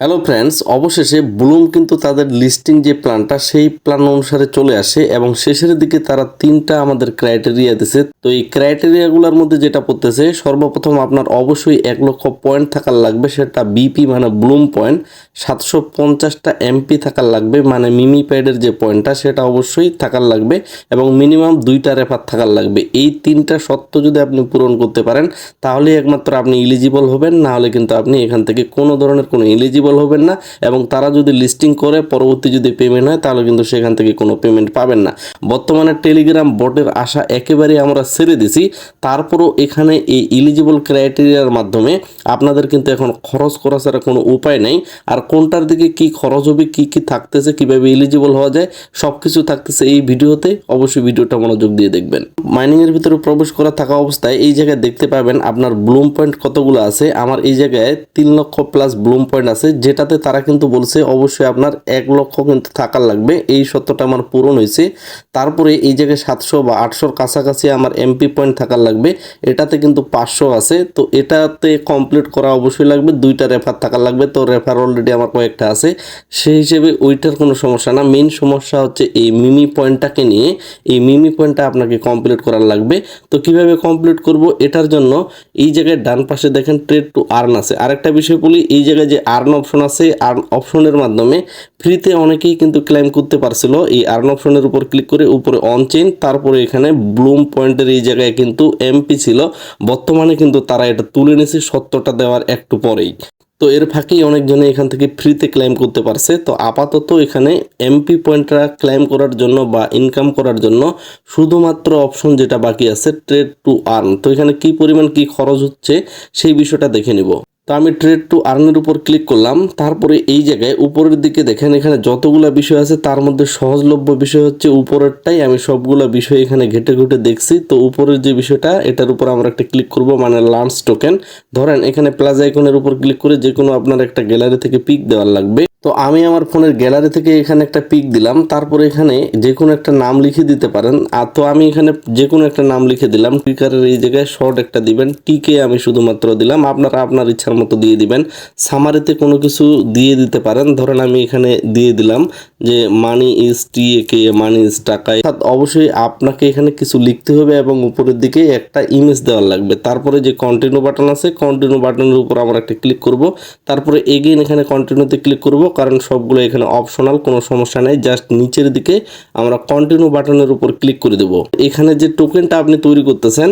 Hello friends অবশেষে Bloom কিন্তু তাদের লিস্টিং যে প্ল্যানটা সেই প্ল্যান অনুসারে চলে আসে এবং শেষের দিকে তারা তিনটা আমাদের ক্রাইটেরিয়া দিছে। তো এই ক্রাইটেরিয়াগুলোর মধ্যে যেটা পড়তেছে, সর্বপ্রথম আপনার অবশ্যই এক লক্ষ পয়েন্ট থাকার লাগবে, সেটা বিপি মানে ব্লুম পয়েন্ট সাতশো পঞ্চাশটা এমপি থাকার লাগবে মানে মিমি প্যাডের যে পয়েন্টটা সেটা অবশ্যই থাকার লাগবে এবং মিনিমাম দুইটা রেফার থাকার লাগবে। এই তিনটা সত্য যদি আপনি পূরণ করতে পারেন তাহলে একমাত্র আপনি ইলিজিবল হবেন না হলে কিন্তু আপনি এখান থেকে কোনো ধরনের কোনো এলিজিবল হবেন না এবং তারা যদি লিস্টিং করে, পরবর্তী যদি পেমেন্ট হয়, তাহলে কিন্তু সেখান থেকে কোনো পেমেন্ট পাবেন না। বর্তমানে টেলিগ্রাম বটের আশা একেবারেই আমরা ছেড়ে দিছি। তারপরও এখানে এই ইলিজিবল ক্রাইটেরিয়ার মাধ্যমে আপনাদের কিন্তু এখন খরচ করা ছাড়া কোনো উপায় নেই। আর কোনটার দিকে কি খরচ হবে, কি কি থাকতেছে, কীভাবে এলিজিবল হওয়া যায় সব কিছু থাকতেছে এই ভিডিওতে। অবশ্যই ভিডিওটা মনোযোগ দিয়ে দেখবেন। মাইনিংয়ের ভিতরে প্রবেশ করা থাকা অবস্থায় এই জায়গায় দেখতে পাবেন আপনার ব্লুম পয়েন্ট কতগুলো আছে। আমার এই জায়গায় তিন লক্ষ প্লাস ব্লুম পয়েন্ট আছে যেটাতে তারা কিন্তু বলছে অবশ্যই আপনার এক লক্ষ কিন্তু থাকার লাগবে। এই সত্যটা আমার পূরণ হয়েছে। তারপরে এই জায়গায় সাতশো বা আটশোর কাছাকাছি আমার এমপি পয়েন্ট থাকার লাগবে। এটাতে কিন্তু পাঁচশো আছে। তো এটাতে কমপ্লিট করা অবশ্যই লাগবে। দুইটা রেফার থাকার লাগবে। তো রেফার অলরেডি আমার কয়েকটা আছে। সেই হিসেবে ওইটার কোনো সমস্যা না। মেন সমস্যা হচ্ছে এই মিমি পয়েন্টটাকে নিয়ে। এই মিমি পয়েন্টটা আপনাকে কমপ্লিট করার লাগবে। তো কীভাবে কমপ্লিট করব? এটার জন্য এই জায়গায় ডান পাশে দেখেন ট্রেড টু আর্ন আছে। আরেকটা বিষয় বলি, এই জায়গায় যে আর্ন অপশন আছে। আর্ন অপশনের মাধ্যমে ফ্রিতে অনেকেই কিন্তু ক্লেম করতে পারছিল। এই আর্ন অপশনের উপর ক্লিক করে উপরে অন চেইন তারপরে এখানে ব্লুম পয়েন্টের এই জায়গায় কিন্তু এমপি ছিল। বর্তমানে কিন্তু তারা এটা তুলে নিয়েছে সত্যটা দেওয়ার একটু পরেই। তো এর ফাঁকেই অনেকজনে এখান থেকে ফ্রিতে ক্লেম করতে পারছে। তো আপাতত এখানে এমপি পয়েন্টটা ক্লেম করার জন্য বা ইনকাম করার জন্য শুধুমাত্র অপশন যেটা বাকি আছে ট্রেড টু আর্ন তো এখানে কি পরিমাণ কি খরচ হচ্ছে সেই বিষয়টা দেখে নিব। তো আমি ট্রেড টু আর্নের উপর ক্লিক করলাম। তারপরে এই জায়গায় উপরের দিকে দেখেন, এখানে যতগুলো বিষয় আছে, তার মধ্যে সহজলভ্য বিষয় হচ্ছে উপরেরটাই। আমি সবগুলো বিষয় এখানে ঘেটে ঘুটে দেখছি। তো উপরের যে বিষয়টা, এটার উপর আমরা একটা ক্লিক করব মানে লাঞ্চ টোকেন ধরেন, এখানে প্লাজ আইকনের উপর ক্লিক করে যে কোনো আপনার একটা গ্যালারি থেকে পিক দেওয়ার লাগবে। তো আমি আমার ফোনের গ্যালারি থেকে এখানে একটা পিক দিলাম, তারপরে এখানে যে কোনো একটা নাম লিখে দিতে পারেন। আর তো আমি এখানে যে কোনো একটা নাম লিখে দিলাম পিকারের এই জায়গায় শর্ট একটা দিবেন টিকে আমি শুধুমাত্র দিলাম, আপনারা আপনার ইচ্ছার মতো দিয়ে দিবেন। সামারিতে কোনো কিছু দিয়ে দিতে পারেন, ধরেন আমি এখানে দিয়ে দিলাম যে money is T A K money is টাকা। অর্থাৎ অবশ্যই আপনাকে এখানে কিছু লিখতে হবে এবং উপরের দিকে একটা ইমেজ দেওয়ার লাগবে। তারপরে যে কন্টিনিউ বাটন আছে কন্টিনিউ বাটনের উপর আমরা একটা ক্লিক করব। তারপরে এগেইন এখানে কন্টিনিউতে ক্লিক করব কারণ সবগুলো এখানে অপশনাল কোনো সমস্যা নেই। জাস্ট নিচের দিকে আমরা কন্টিনিউ বাটনের উপর ক্লিক করে দেব। এখানে যে টোকেনটা আপনি তৈরি করতেছেন,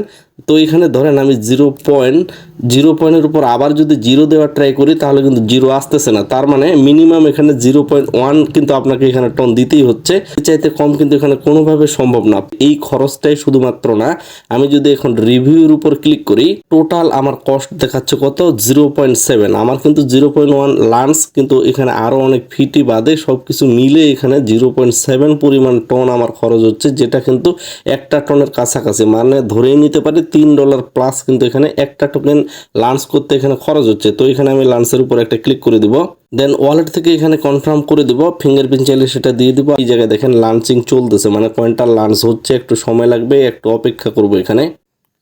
তো এখানে ধরেন আমি জিরো পয়েন্ট জিরো পয়েন্টের উপর আবার যদি জিরো দেওয়ার ট্রাই করি, তাহলে কিন্তু জিরো আসতেছে না। তার মানে মিনিমাম এখানে জিরো পয়েন্ট ওয়ান কিন্তু আপনাকে এখানে টন দিতেই হচ্ছে। চাইতে কম কিন্তু এখানে কোনোভাবে সম্ভব না। এই খরচটাই শুধুমাত্র না, আমি যদি এখন রিভিউর উপর ক্লিক করি টোটাল আমার কস্ট দেখাচ্ছে কত? জিরো পয়েন্ট সেভেন আমার কিন্তু জিরো পয়েন্ট ওয়ান লান্স কিন্তু এখানে আরও অনেক ফিটি বাদে সব কিছু মিলে এখানে জিরো পয়েন্ট সেভেন পরিমাণ টন আমার খরচ হচ্ছে, যেটা কিন্তু একটা টনের কাছাকাছি। মানে ধরেই নিতে পারি তিন ডলার প্লাস কিন্তু এখানে একটা টোকেন লাঞ্চ করতে এখানে খরচ হচ্ছে। তো এখানে আমি লাঞ্চের উপর একটা ক্লিক করে দিব। দেন ওয়ালেট থেকে এখানে কনফার্ম করে দিব ফিঙ্গারপ্রিন্ট চাইলে সেটা দিয়ে দিব। এই জায়গায় দেখেন লাঞ্চিং চলতেছে মানে কয়েনটা লাঞ্চ হচ্ছে, একটু সময় লাগবে, একটু অপেক্ষা করব এখানে।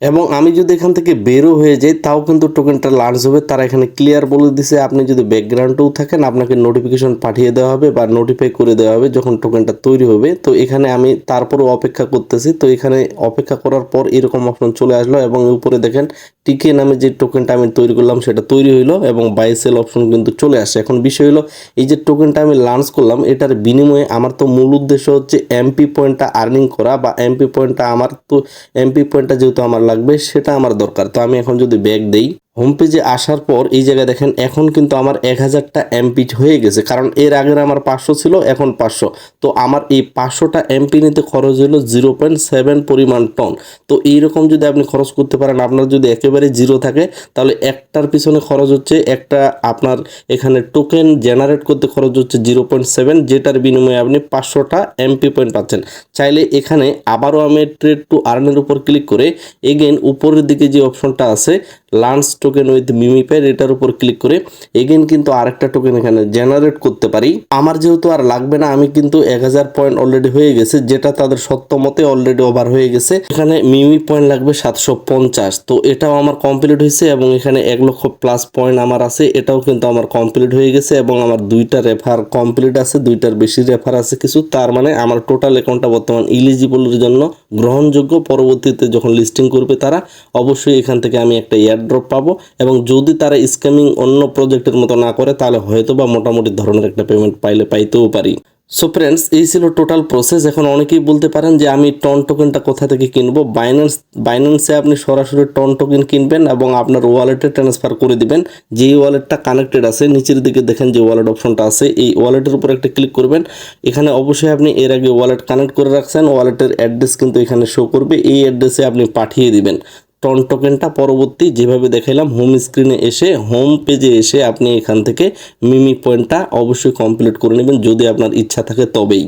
এবং আমি যদি এখান থেকে বেরো হয়ে যাই, তাও কিন্তু টোকেনটা লাঞ্চ হবে। তারা এখানে ক্লিয়ার বলে দিছে, আপনি যদি ব্যাকগ্রাউন্ডেও থাকেন, আপনাকে নোটিফিকেশন পাঠিয়ে দেওয়া হবে বা নোটিফাই করে দেওয়া হবে যখন টোকেনটা তৈরি হবে। তো এখানে আমি তারপরেও অপেক্ষা করতেছি। তো এখানে অপেক্ষা করার পর এরকম অপশন চলে আসলো এবং উপরে দেখেন টিকে নামে যে টোকেনটা আমি তৈরি করলাম, সেটা তৈরি হইল এবং বাই সেল অপশন কিন্তু চলে আসে। এখন বিষয় হলো এই যে টোকেনটা আমি লঞ্চ করলাম, এটার বিনিময়ে আমার তো মূল উদ্দেশ্য হচ্ছে এমপি পয়েন্টটা আর্নিং করা বা এমপি পয়েন্টটা আমার তো এমপি পয়েন্টটা যেহেতু আমার লাগবে, সেটা আমার দরকার। তো আমি এখন যদি ব্যাগ দেই হোম পেজে আসার পর এই জায়গায় দেখেন, এখন কিন্তু আমার এক হাজারটা এমপি হয়ে গেছে। কারণ এর আগের আমার পাঁচশো ছিল, এখন পাঁচশো। তো আমার এই পাঁচশোটা এমপি নিতে খরচ হলো জিরো পয়েন্ট সেভেন পরিমাণ টন তো এইরকম যদি আপনি খরচ করতে পারেন, আপনার যদি একেবারে জিরো থাকে, তাহলে একটার পিছনে খরচ হচ্ছে একটা আপনার এখানে টোকেন জেনারেট করতে খরচ হচ্ছে জিরো পয়েন্ট সেভেন, যেটার বিনিময়ে আপনি পাঁচশোটা এমপি পয়েন্ট পাচ্ছেন। চাইলে এখানে আবারও আমি ট্রেড টু আর্নের উপর ক্লিক করে এগেন উপরের দিকে যে অপশনটা আছে লাঞ্চ টোকেন উইথ মিমিপাইর এটার উপর ক্লিক করে এগেন কিন্তু আরেকটা টোকেন এখানে জেনারেট করতে পারি। আমার যেহেতু আর লাগবে না, আমি কিন্তু এক হাজার পয়েন্ট অলরেডি হয়ে গেছে, যেটা তাদের সত্য মতে অলরেডি ওভার হয়ে গেছে। এখানে মিমি পয়েন্ট লাগবে সাতশো পঞ্চাশ, তো এটাও আমার কমপ্লিট হয়েছে এবং এখানে এক লক্ষ প্লাস পয়েন্ট আমার আছে, এটাও কিন্তু আমার কমপ্লিট হয়ে গেছে এবং আমার দুইটা রেফার কমপ্লিট আছে, দুইটার বেশি রেফার আছে কিছু, তার মানে আমার টোটাল অ্যাকাউন্টটা বর্তমান ইলিজিবলের জন্য গ্রহণযোগ্য। পরবর্তীতে যখন লিস্টিং করবে তারা, অবশ্যই এখান থেকে আমি একটা এয়ারড্রপ পাবো এবং যদি তারা স্ক্যামিং অন্য প্রজেক্টের মতো না করে, তাহলে হয়তো বা মোটামুটি ধরনের একটা পেমেন্ট পাইলে পাইতেও পারি। সো ফ্রেন্ডস এই ছিল টোটাল প্রসেস এখন অনেকেই বলতে পারেন যে আমি টন টোকেনটা কোথা থেকে কিনবো? বাইন্যান্স বাইন্যান্সে আপনি সরাসরি টন টোকেন কিনবেন এবং আপনার ওয়ালেটে ট্রান্সফার করে দিবেন। যেই ওয়ালেটটা কানেক্টেড আছে, নিচের দিকে দেখেন যে ওয়ালেট অপশনটা আছে, এই ওয়ালেটের উপর একটা ক্লিক করবেন। এখানে অবশ্যই আপনি এর আগে ওয়ালেট কানেক্ট করে রাখছেন ওয়ালেটের অ্যাড্রেস কিন্তু এখানে শো করবে। এই অ্যাড্রেসে আপনি পাঠিয়ে দিবেন। টন টোকেনটা পরবর্তী যেভাবে দেখাইলাম হোম স্ক্রিনে এসে হোম পেজে এসে আপনি এখান থেকে মিমি পয়েন্টটা অবশ্যই কমপ্লিট করে নেবেন যদি আপনার ইচ্ছা থাকে তবেই।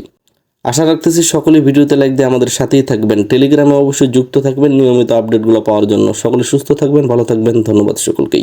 আশা রাখতেছি সকলে ভিডিওতে লাইক দিয়ে আমাদের সাথেই থাকবেন। টেলিগ্রামে অবশ্যই যুক্ত থাকবেন, নিয়মিত আপডেটগুলো পাওয়ার জন্য। সকলে সুস্থ থাকবেন, ভালো থাকবেন, ধন্যবাদ সকলকেই।